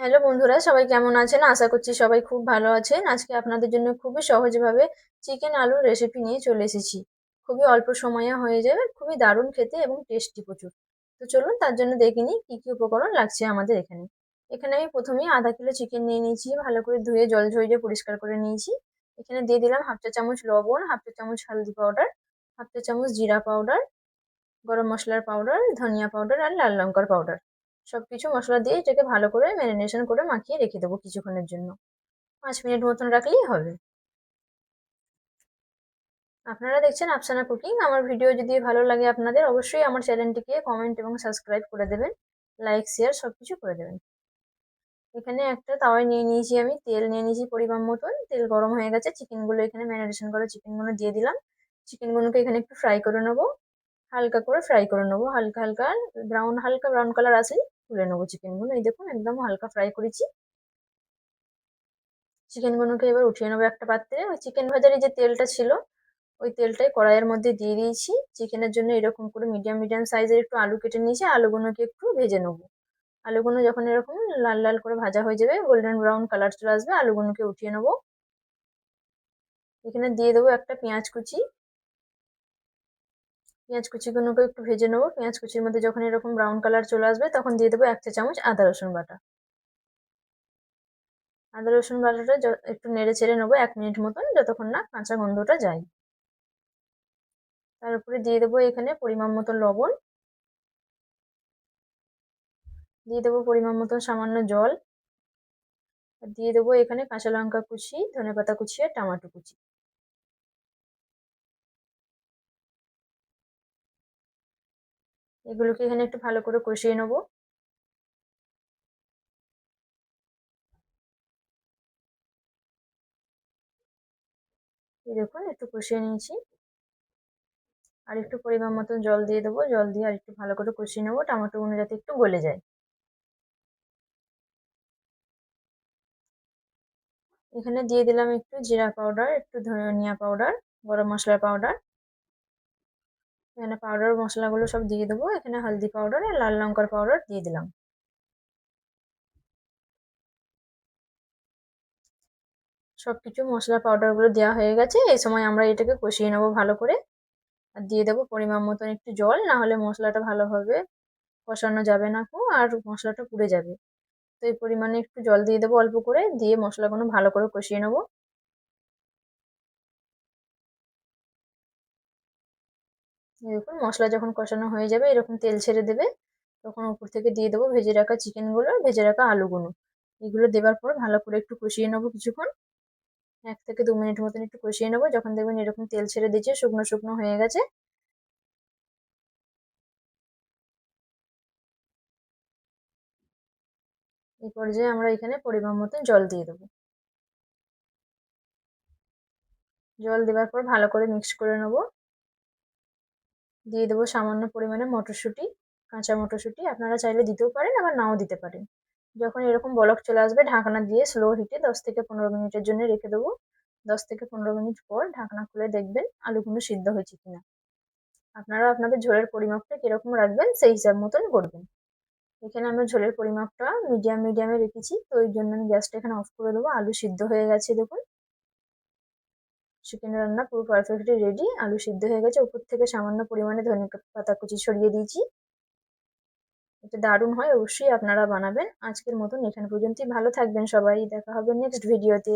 Hello বন্ধুরা, সবাই কেমন আছেন? আশা করছি সবাই খুব ভালো আছেন। আজকে আপনাদের জন্য খুবই সহজভাবে চিকেন আলুর রেসিপি নিয়ে চলে এসেছি। খুবই অল্প সময়ে হয়ে যাবে, খুবই দারুণ খেতে এবং টেস্টি প্রচুর। তো চলুন তার জন্য দেখে নিই কী কী উপকরণ লাগছে আমাদের এখানে। এখানে আমি প্রথমেই আধা কিলো চিকেন নিয়ে নিয়েছি, ভালো করে ধুয়ে জল ঝরিয়ে পরিষ্কার করে নিয়েছি। এখানে দিয়ে দিলাম হাফ চা চামচ লবণ, হাফ চা চামচ হলদি পাউডার হাফ চা চামচ জিরা পাউডার গরম মশলার পাউডার ধনিয়া পাউডার আর লাল লঙ্কার পাউডার সব কিছু মশলা দিয়ে এটাকে ভালো করে ম্যারিনেশন করে মাখিয়ে রেখে দেবো কিছুক্ষণের জন্য। পাঁচ মিনিট মতন রাখলেই হবে। আপনারা দেখছেন আফসানা কুকিং। আমার ভিডিও যদি ভালো লাগে আপনাদের, অবশ্যই আমার চ্যানেলটিকে কমেন্ট এবং সাবস্ক্রাইব করে দেবেন। লাইক শেয়ার সব কিছু করে দেবেন। এখানে একটা তাওয়ায় নিয়ে নিয়েছি আমি। তেল নিয়ে নিয়েছি পরিমাণ মতন। তেল গরম হয়ে গেছে। চিকেনগুলো এখানে ম্যারিনেশন করা চিকেনগুলো দিয়ে দিলাম। চিকেনগুলোকে এখানে একটু ফ্রাই করে নেব। হালকা করে ফ্রাই করে নেব। হালকা হালকা ব্রাউন হালকা ব্রাউন কালার আসলে তুলে নেব চিকেনগুলো এই দেখুন, একদম হালকা ফ্রাই করেছি। চিকেনগুলোকে এবার উঠিয়ে নেব একটা পাত্রে। ওই চিকেন ভাজার যে তেলটা ছিল, ওই তেলটাই কড়াইয়ের মধ্যে দিয়ে দিয়েছি। চিকেনের জন্য এরকম করে মিডিয়াম মিডিয়াম সাইজের একটু আলু কেটে নিয়েছি। আলুগুলোকে একটু ভেজে নেব। আলুগুলো যখন এরকম লাল লাল করে ভাজা হয়ে যাবে গোল্ডেন ব্রাউন কালার চলে আসবে, আলুগুলোকে উঠিয়ে নেব। এখানে দিয়ে দেবো একটা পেঁয়াজ কুচি। পেঁয়াজ কুচিগুলোকে একটু ভেজে নেব। পেঁয়াজ কুচির মধ্যে যখন এরকম ব্রাউন কালার চলে আসবে, তখন দিয়ে দেবো এক চা চামচ আদা রসুন বাটা। আদা রসুন বাটাটা একটু নেড়ে চেড়ে নেব এক মিনিট মতন, যতক্ষণ না কাঁচা গন্ধটা যায়। তার উপরে দিয়ে দেবো এখানে পরিমাণ মতো লবণ। দিয়ে দেবো পরিমাণ মতো সামান্য জল। দিয়ে দেবো এখানে কাঁচা লঙ্কা কুচি ধনে পাতা কুচি আর টমাটো কুচি। এগুলোকে এখানে একটু ভালো করে কষিয়ে নেব। দেখুন, একটু কষিয়ে নিয়েছি। আর একটু পরিমাণ মতন জল দিয়ে দেবো। জল দিয়ে আর একটু ভালো করে কষিয়ে নেব। টমেটোগুলো যাতে একটু গলে যায়। এখানে দিয়ে দিলাম একটু জিরা পাউডার, একটু ধনিয়া পাউডার, গরম মশলার পাউডার। এখানে পাউডার মশলাগুলো সব দিয়ে দেবো। এখানে হলদি পাউডার আর লাল লঙ্কার পাউডার দিয়ে দিলাম। সব কিছু মশলা পাউডারগুলো দেওয়া হয়ে গেছে। এই সময় আমরা এটাকে কষিয়ে নেব ভালো করে। আর দিয়ে দেবো পরিমাণ মতন একটু জল, না হলে মশলাটা ভালোভাবে কষানো যাবে না খুব, আর মশলাটা পুড়ে যাবে। তো এই পরিমাণে একটু জল দিয়ে দেবো অল্প করে। দিয়ে মশলাগুলো ভালো করে কষিয়ে নেব। দেখুন মশলা যখন কষানো হয়ে যাবে, এরকম তেল ছেড়ে দেবে। তখন উপর থেকে দিয়ে দেবো ভেজে রাখা চিকেনগুলো ভেজে রাখা আলুগুলো। এগুলো দেওয়ার পর ভালো করে একটু কষিয়ে নেব কিছুক্ষণ। এক থেকে দু মিনিট মতন একটু কষিয়ে নেব। যখন দেখবেন এরকম তেল ছেড়ে দিচ্ছে শুকনো শুকনো হয়ে গেছে। এই পর্যায়ে আমরা এখানে পরিমাণ মতন জল দিয়ে দেবো। জল দেওয়ার পর ভালো করে মিক্স করে নেব। দিয়ে দেবো সামান্য পরিমাণে মটরশুঁটি, কাঁচা মটরশুঁটি। আপনারা চাইলে দিতেও পারেন, আবার নাও দিতে পারেন। যখন এরকম বলক চলে আসবে, ঢাকনা দিয়ে স্লো হিটে দশ থেকে পনেরো মিনিটের জন্য রেখে দেবো। দশ থেকে পনেরো মিনিট পর ঢাকনা খুলে দেখবেন আলুগুলো সিদ্ধ হয়েছে কিনা। আপনারা আপনাদের ঝোলের পরিমাপটা কীরকম রাখবেন, সেই হিসাব মতন করবেন। এখানে আমি ঝোলের পরিমাপটা মিডিয়াম, মিডিয়ামে রেখেছি, তো ওই জন্য আমি গ্যাসটা এখানে অফ করে দেবো। আলু সিদ্ধ হয়ে গেছে, দেখুন। চিকেন রান্না, পুরো পারফেক্টলি রেডি আলু সিদ্ধ হয়ে গেছে, উপর থেকে সামান্য পরিমাণে ধনে পাতা কুচি ছড়িয়ে দিয়েছি। এটা দারুণ হয়, অবশ্যই আপনারা বানাবেন। আজকের মতন এখানে পর্যন্তই। ভালো থাকবেন সবাই, দেখা হবে নেক্সট ভিডিওতে